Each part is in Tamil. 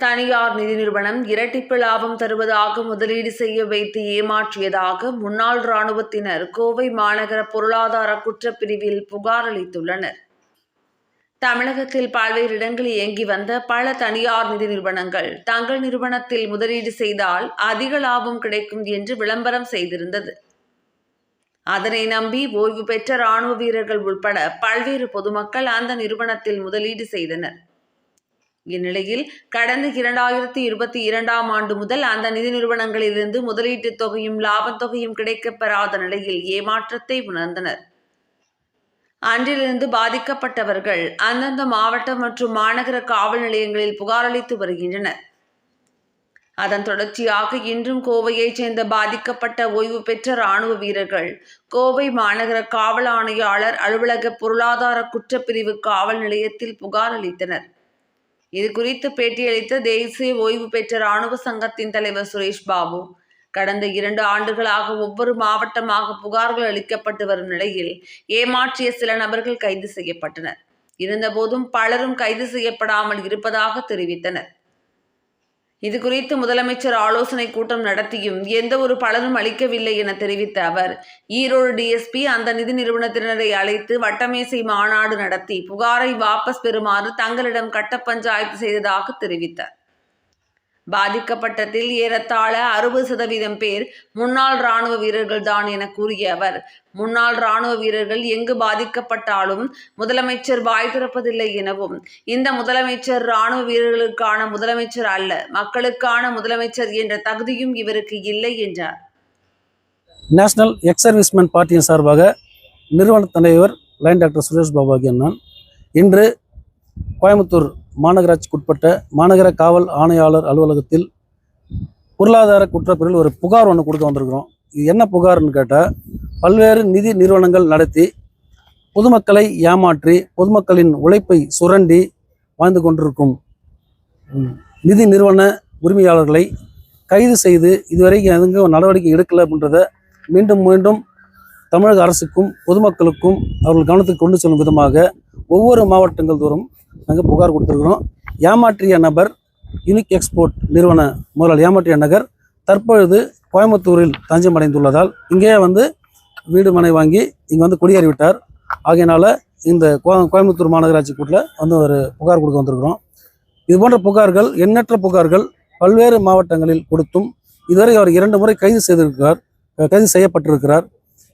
தனியார் நிதி நிறுவனம் இரட்டிப்பு லாபம் தருவதாக முதலீடு செய்ய வைத்து ஏமாற்றியதாக முன்னாள் இராணுவத்தினர் கோவை மாநகர பொருளாதார குற்றப்பிரிவில் புகார் அளித்துள்ளனர். தமிழகத்தில் பல்வேறு இடங்களில் இயங்கி வந்த பல தனியார் நிதி நிறுவனங்கள் தங்கள் நிறுவனத்தில் முதலீடு செய்தால் அதிக லாபம் கிடைக்கும் என்று விளம்பரம் செய்திருந்தது. அதனை நம்பி ஓய்வு பெற்ற ராணுவ வீரர்கள் உட்பட பல்வேறு பொதுமக்கள் அந்த நிறுவனத்தில் முதலீடு செய்தனர். இந்நிலையில் கடந்த இரண்டாயிரத்தி இருபத்தி இரண்டாம் ஆண்டு முதல் அந்த நிதி நிறுவனங்களிலிருந்து முதலீட்டுத் தொகையும் லாபத் தொகையும் கிடைக்கப் பெறாத நிலையில் ஏமாற்றத்தை உணர்ந்தனர். அன்றிலிருந்து பாதிக்கப்பட்டவர்கள் அந்தந்த மாவட்ட மற்றும் மாநகர காவல் நிலையங்களில் புகார் அளித்து வருகின்றனர். அதன் தொடர்ச்சியாக இன்றும் கோவையைச் சேர்ந்த பாதிக்கப்பட்ட ஓய்வு பெற்ற ராணுவ வீரர்கள் கோவை மாநகர காவல் ஆணையாளர் அலுவலக பொருளாதார குற்றப்பிரிவு காவல் நிலையத்தில் புகார் அளித்தனர். இது குறித்து பேட்டியளித்த தேசிய ஓய்வு பெற்ற ராணுவ சங்கத்தின் தலைவர் சுரேஷ் பாபு கடந்த இரண்டு ஆண்டுகளாக ஒவ்வொரு மாவட்டமாக புகார்கள் அளிக்கப்பட்டு வரும் நிலையில் ஏமாற்றிய சில நபர்கள் கைது செய்யப்பட்டனர். இருந்தபோதும் பலரும் கைது செய்யப்படாமல் இருப்பதாக தெரிவித்தனர். இது குறித்து முதலமைச்சர் ஆலோசனை கூட்டம் நடத்தியும் எந்த ஒரு பலனும் அளிக்கவில்லை என தெரிவித்த அவர் ஈரோடு டிஎஸ்பி அந்த நிதி நிறுவனத்தினரை அழைத்து வட்டமேசை மாநாடு நடத்தி புகாரை வாபஸ் பெறுமாறு தங்களிடம் கட்ட பஞ்சாயத்து செய்ததாக தெரிவித்தார். பாதிக்கப்பட்டதில் ஏறத்தாழ அறுபது சதவீதம் பேர் முன்னாள் ராணுவ வீரர்கள் தான் என கூறிய அவர். முன்னாள் ராணுவ வீரர்கள் எங்கு பாதிக்கப்பட்டாலும் முதலமைச்சர் வாய் திறப்பதில்லை எனவும் இந்த முதலமைச்சர் ராணுவ வீரர்களுக்கான முதலமைச்சர் அல்ல மக்களுக்கான முதலமைச்சர் என்ற தகுதியும் இவருக்கு இல்லை என்றார். நேஷனல் எக்ஸ் சர்வீஸ்மேன் பார்ட்டியின் சார்பாக நிறுவன தலைவர் லைன் டாக்டர் சுரேஷ் பாபு நான் இன்று கோயம்புத்தூர் மாநகராட்சிக்குட்பட்ட மாநகர காவல் ஆணையாளர் அலுவலகத்தில் பொருளாதார குற்றப்பிரிவில் ஒரு புகார் ஒன்று கொடுக்க வந்திருக்கிறோம். இது என்ன புகார்னு கேட்டால் பல்வேறு நிதி நிறுவனங்கள் நடத்தி பொதுமக்களை ஏமாற்றி பொதுமக்களின் உழைப்பை சுரண்டி வாழ்ந்து கொண்டிருக்கும் நிதி நிறுவன உரிமையாளர்களை கைது செய்து இதுவரைக்கும் எதுவும் நடவடிக்கை எடுக்கலை அப்படின்றத மீண்டும் மீண்டும் தமிழக அரசுக்கும் பொதுமக்களுக்கும் அவர்கள் கவனத்துக்கு கொண்டு செல்லும் விதமாக ஒவ்வொரு மாவட்டங்கள் தோறும் நாங்கள் புகார் கொடுத்துருக்குறோம். ஏமாற்றிய நபர் யூனிக் எக்ஸ்போர்ட் நிறுவன முதலாளி ஏமாற்றிய நகர் தற்பொழுது கோயம்புத்தூரில் தஞ்சம் அடைந்துள்ளதால் இங்கே வந்து வீடு மனை வாங்கி இங்கே வந்து குடியேறிவிட்டார். ஆகையினால இந்த கோ- கோயம்புத்தூர் மாநகராட்சி கூட்டில் வந்து ஒரு புகார் கொடுக்க வந்திருக்கிறோம். இது போன்ற புகார்கள் எண்ணற்ற புகார்கள் பல்வேறு மாவட்டங்களில் கொடுத்தும் இதுவரை அவர் இரண்டு முறை கைது செய்திருக்கிறார் கைது செய்யப்பட்டிருக்கிறார்.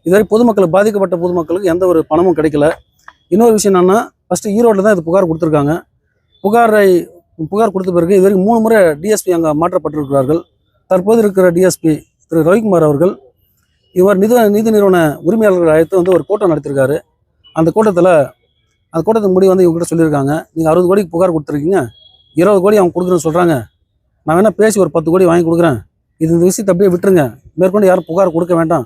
இதுவரை பொதுமக்கள் பாதிக்கப்பட்ட பொதுமக்களுக்கு எந்த ஒரு பணமும் கிடைக்கல. இன்னொரு விஷயம் என்னென்னா ஃபஸ்ட்டு ஈரோட்டில் தான் இது புகார் கொடுத்துருக்காங்க. புகாரை புகார் கொடுத்த பிறகு இதுவரைக்கும் மூணு முறை டிஎஸ்பி அங்கே மாற்றப்பட்டிருக்கிறார்கள். தற்போது இருக்கிற டிஎஸ்பி திரு ரவிக்குமார் அவர்கள் இவர் நிதி நிதி நிறுவன உரிமையாளர்கள் அழைத்து வந்து ஒரு கூட்டம் நடத்திருக்காரு. அந்த கூட்டத்தில் அந்த கூட்டத்தின் முடிவு வந்து இவங்ககிட்ட சொல்லியிருக்காங்க. நீங்கள் அறுபது கோடிக்கு புகார் கொடுத்துருக்கீங்க. இருபது கோடி அவங்க கொடுக்குறேன்னு சொல்கிறாங்க நான் வேணால் பேசி ஒரு பத்து கோடி வாங்கி கொடுக்குறேன். இது இந்த விஷயத்தை அப்படியே விட்டுருங்க. மேற்கொண்டு யாரும் புகார் கொடுக்க வேண்டாம்.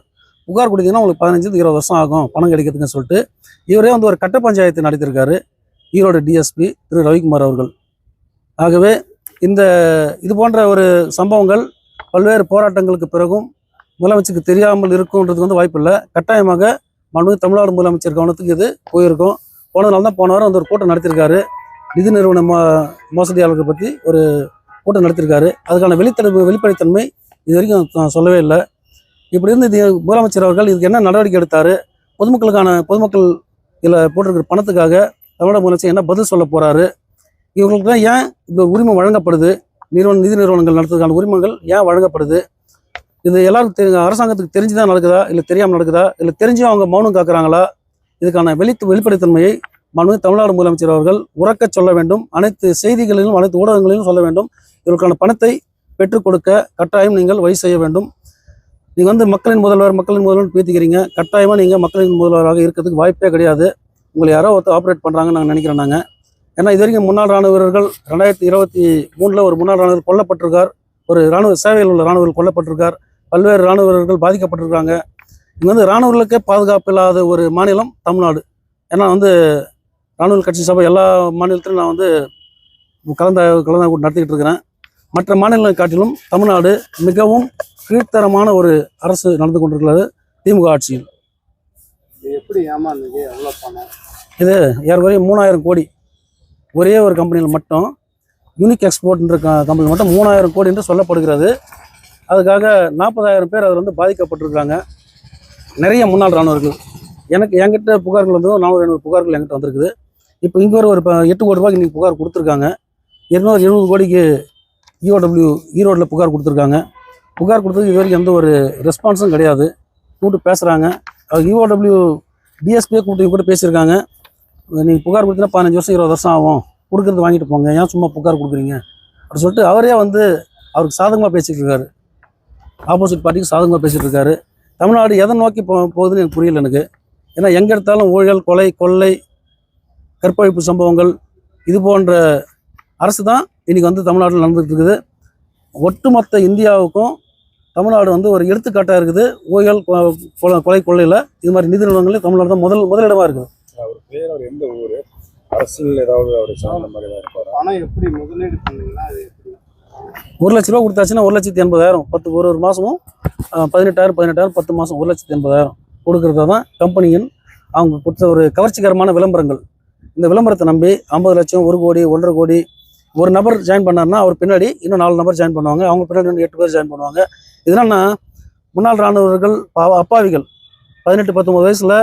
புகார் கொடுத்தீங்கன்னா உங்களுக்கு பதினஞ்சு இருபது வருஷம் ஆகும். பணம் கிடைக்கிறதுக்குன்னு சொல்லிட்டு இவரே வந்து ஒரு கட்ட panchayat நடத்தியிருக்காரு. Erode D S P Thiru Ravikumar அவர்கள். ஆகவே இந்த இது போன்ற ஒரு சம்பவங்கள் பல்வேறு போராட்டங்களுக்கு பிறகும் முதலமைச்சருக்கு தெரியாமல் இருக்குன்றதுக்கு வந்து வாய்ப்பு இல்லை. கட்டாயமாக மனு தமிழ்நாடு முதலமைச்சர் கவனத்துக்கு இது போயிருக்கும். போனதுனால தான் போன வாரம் வந்து ஒரு கூட்டம் நடத்தியிருக்காரு. நிதி நிறுவன மோ மோசடியாளர்கள் பற்றி ஒரு கூட்டம் நடத்தியிருக்காரு. அதுக்கான வெளித்தன்மை வெளிப்படைத்தன்மை இது வரைக்கும் சொல்லவே இல்லை. இப்படி இருந்து இது முதலமைச்சர் அவர்கள் இதுக்கு என்ன நடவடிக்கை எடுத்தார்? பொதுமக்களுக்கான பொதுமக்கள் இதில் போட்டிருக்கிற பணத்துக்காக தமிழக முதலமைச்சர் என்ன பதில் சொல்ல போகிறாரு இவங்களுக்கு தான் ஏன் இந்த உரிமை வழங்கப்படுது? நிறுவன நிதி நிறுவனங்கள் நடத்துறதுக்கான உரிமைகள் ஏன் வழங்கப்படுது? இது எல்லாரும் அரசாங்கத்துக்கு தெரிஞ்சு தான் நடக்குதா? இல்லை தெரியாமல் நடக்குதா? இல்லை தெரிஞ்சும் அவங்க மௌனம் காக்குறாங்களா? இதுக்கான வெளி வெளிப்படைத்தன்மையை மனு தமிழ்நாடு முதலமைச்சர் அவர்கள் உறக்க சொல்ல வேண்டும். அனைத்து செய்திகளிலும் அனைத்து ஊடகங்களிலும் சொல்ல வேண்டும். இவர்களுக்கான பணத்தை பெற்றுக் கொடுக்க கட்டாயம் நீங்கள் வழி செய்ய வேண்டும். நீங்கள் வந்து மக்களின் முதல்வர் மக்களின் முதல்வர் பேத்திக்கிறீங்க. கட்டாயமாக நீங்கள் மக்களின் முதல்வராக இருக்கிறதுக்கு வாய்ப்பே கிடையாது. உங்களை யாரோ ஒருத்தர் ஆப்ரேட் பண்ணுறாங்கன்னு நாங்கள் நினைக்கிறோம் நாங்கள் ஏன்னா இது வரைக்கும் முன்னாள் ராணுவ வீரர்கள் ரெண்டாயிரத்தி இருபத்தி மூணில் ஒரு முன்னாள் ராணுவர் கொல்லப்பட்டிருக்கார். ஒரு ராணுவ சேவையில் உள்ள ராணுவர்கள் கொல்லப்பட்டிருக்கார். பல்வேறு ராணுவ வீரர்கள் பாதிக்கப்பட்டிருக்காங்க. இங்கே வந்து ராணுவர்களுக்கே பாதுகாப்பு இல்லாத ஒரு மாநிலம் தமிழ்நாடு. ஏன்னா வந்து ராணுவ கட்சி சபை எல்லா மாநிலத்திலும் நான் வந்து கலந்த கலந்த நடத்திக்கிட்டு இருக்கிறேன். மற்ற மாநிலங்களை காட்டிலும் தமிழ்நாடு மிகவும் கீழ்த்தரமான ஒரு அரசு நடந்து கொண்டிருக்கிறது திமுக ஆட்சியில். இது எப்படி எவ்வளோ பணம்? ஏறக்குறைய மூணாயிரம் கோடி. ஒரே ஒரு கம்பெனியில் மட்டும் யூனிக் எக்ஸ்போர்ட்ன்ற க கம்பெனி மட்டும் மூணாயிரம் கோடி என்று சொல்லப்படுகிறது. அதுக்காக நாற்பதாயிரம் பேர் அதில் வந்து பாதிக்கப்பட்டிருக்காங்க நிறைய முன்னாள் இராணுவர்கள். எனக்கு என்கிட்ட புகார்கள் வந்து நானூறு ஐநூறு புகார்கள் என்கிட்ட வந்திருக்குது. இப்போ இங்கே ஒரு இப்போ எட்டு கோடி ரூபாய்க்கு இன்றைக்கி புகார் கொடுத்துருக்காங்க. இருநூறு எழுபது கோடிக்கு E இஓடபிள்யூ ஈரோட்டில் புகார் கொடுத்துருக்காங்க. புகார் கொடுத்தது இது வரைக்கும் எந்த ஒரு ரெஸ்பான்ஸும் கிடையாது. கூப்பிட்டு பேசுகிறாங்க அது யூஓடபிள்யூ டிஎஸ்பியே கூப்பிட்டு கூட பேசியிருக்காங்க. நீங்கள் புகார் கொடுத்தீங்கன்னா பதினஞ்சு வருஷம் இருபது வருஷம் ஆகும். கொடுக்குறது வாங்கிட்டு போங்க. ஏன் சும்மா புகார் கொடுக்குறீங்க? அப்படின்னு சொல்லிட்டு அவரே வந்து அவருக்கு சாதகமாக பேசிகிட்டு இருக்காரு. ஆப்போசிட் பார்ட்டிக்கு சாதகமாக பேசிகிட்டு இருக்காரு. தமிழ்நாடு எதை நோக்கி போ போகுதுன்னு எனக்கு புரியல எனக்கு. ஏன்னா எங்கே எடுத்தாலும் ஊழல் கொலை கொள்ளை கற்பழிப்பு சம்பவங்கள் இது போன்ற அரசு தான் இன்றைக்கி வந்து தமிழ்நாட்டில் நடந்துகிட்டு இருக்குது. ஒட்டுமொத்த இந்தியாவுக்கும் தமிழ்நாடு வந்து ஒரு எடுத்துக்காட்டாக இருக்குது. கொ- கொலை கொலை கொள்ளையில் இது மாதிரி நிதி நிறுவனங்களில் தமிழ்நாடு தான் முதல் முதலிடமாக இருக்குது. அவர் பேர் அவர் எந்த ஊர்? அரசியல் ஏதாவது அவர் சார்ந்த மாதிரி ஏதாவது இருப்பாரா? பணம் எப்படி முதலீடு பண்ணீங்கன்னா அது ஒரு லட்ச ரூபா கொடுத்தாச்சுன்னா ஒரு லட்சத்தி எண்பதாயிரம். பத்து ஒரு ஒரு மாதமும் பதினெட்டாயிரம் பதினெட்டாயிரம் பத்து மாதம் ஒரு லட்சத்தி எண்பதாயிரம் கொடுக்கறதா தான் கம்பெனியின் அவங்க கொடுத்த ஒரு கவர்ச்சிகரமான விளம்பரங்கள். இந்த விளம்பரத்தை நம்பி ஐம்பது லட்சம் ஒரு கோடி ஒன்றரை கோடி ஒரு நபர் ஜாயின் பண்ணார்னா அவர் பின்னாடி இன்னும் நாலு நபர் ஜாயின் பண்ணுவாங்க. அவங்க பின்னாடி இன்னும் எட்டு பேர் ஜாயின் பண்ணுவாங்க. இதனால முன்னாள் இராணுவர்கள் பாவ- அப்பாவிகள் பதினெட்டு பத்தொம்பது வயசில்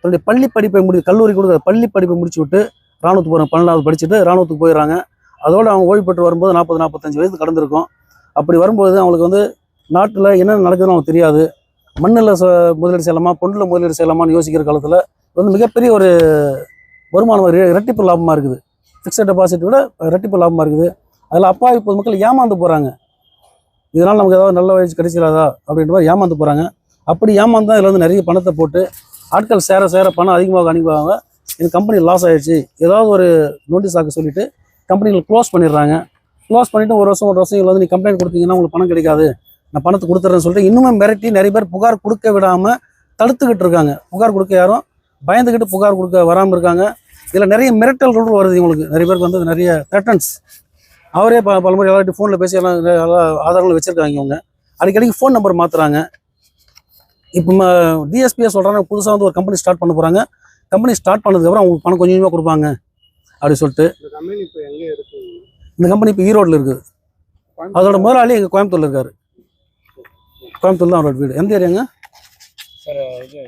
தன்னுடைய பள்ளி படிப்பை முடி கல்லூரி கொடுக்குற பள்ளி படிப்பை முடிச்சு விட்டு ராணுவத்துக்கு போகிறாங்க பன்னெண்டாவது படிச்சுட்டு ராணுவத்துக்கு போயிடுறாங்க. அதோடு அவங்க ஓய்வு பெற்று வரும்போது நாற்பது நாற்பத்தஞ்சு வயசு கடந்திருக்கும். அப்படி வரும்போது அவங்களுக்கு வந்து நாட்டில் என்ன நடக்குதுன்னு அவங்களுக்கு தெரியாது. மண்ணில் முதலீடு செய்யலாமா பொண்ணில் முதலீடு செய்யலாமான்னு யோசிக்கிற காலத்தில் வந்து மிகப்பெரிய ஒரு வருமானம் இரட்டிப்பு லாபமாக இருக்குது. ஃபிக்ஸட் டெபாசிட் விட இரட்டிப்பு லாபமாக இருக்குது. அதில் அப்பாவி பொதுமக்கள் ஏமாந்து போகிறாங்க இதனால் நமக்கு ஏதாவது நல்ல வயசு கிடைச்சிடாதா அப்படின்ற மாதிரி ஏமாந்து போகிறாங்க அப்படி ஏமாந்தா இதில் வந்து நிறைய பணத்தை போட்டு ஆட்கள் சேர சேர பணம் அதிகமாக அனுப்பிவாங்க இந்த கம்பெனி லாஸ் ஆயிடுச்சு. ஏதாவது ஒரு நோட்டீஸ் ஆக்க சொல்லிவிட்டு கம்பெனிகள் க்ளோஸ் பண்ணிடுறாங்க. க்ளோஸ் பண்ணிவிட்டு ஒரு வருஷம் ஒரு வருஷம் இதில் வந்து நீ கம்ப்ளைண்ட் கொடுத்தீங்கன்னா உங்களுக்கு பணம் கிடைக்காது. நான் பணத்தை கொடுத்துட்றேன்னு சொல்லிட்டு இன்னுமே மிரட்டி நிறைய பேர் புகார் கொடுக்க விடாமல் தடுத்துக்கிட்டு இருக்காங்க. புகார் கொடுக்க யாரும் பயந்துக்கிட்டு புகார் கொடுக்க வராமல் இருக்காங்க. இதில் நிறைய மிரட்டல்கள் வருது இவங்களுக்கு. நிறைய பேருக்கு வந்து நிறைய த்ரெட்டன்ஸ் அவரே ப பலமுறை எல்லார்ட்டும் ஃபோனில் பேசி எல்லாம் எல்லா ஆதாரங்கள் வச்சுருக்காங்க இவங்க. அடிக்கடிக்கு ஃபோன் நம்பர் மாற்றுறாங்க இப்போ டிஎஸ்பியை சொல்கிறாங்க புதுசாக வந்து ஒரு கம்பெனி ஸ்டார்ட் பண்ண போகிறாங்க கம்பெனி ஸ்டார்ட் பண்ணதுக்கப்புறம் அவங்களுக்கு பணம் கொஞ்சம் கொஞ்சமாக கொடுப்பாங்க. அப்படி சொல்லிட்டு. இந்த கம்பெனி இப்போ எங்கே இருக்கு? இந்த கம்பெனி இப்போ ஈரோட்டில் இருக்குது அதோட முதலாளி எங்கள் கோயம்புத்தூர்ல இருக்காரு. கோயம்புத்தூர் தான் அவரோட வீடு. எந்த ஏரியாங்க? சார் இது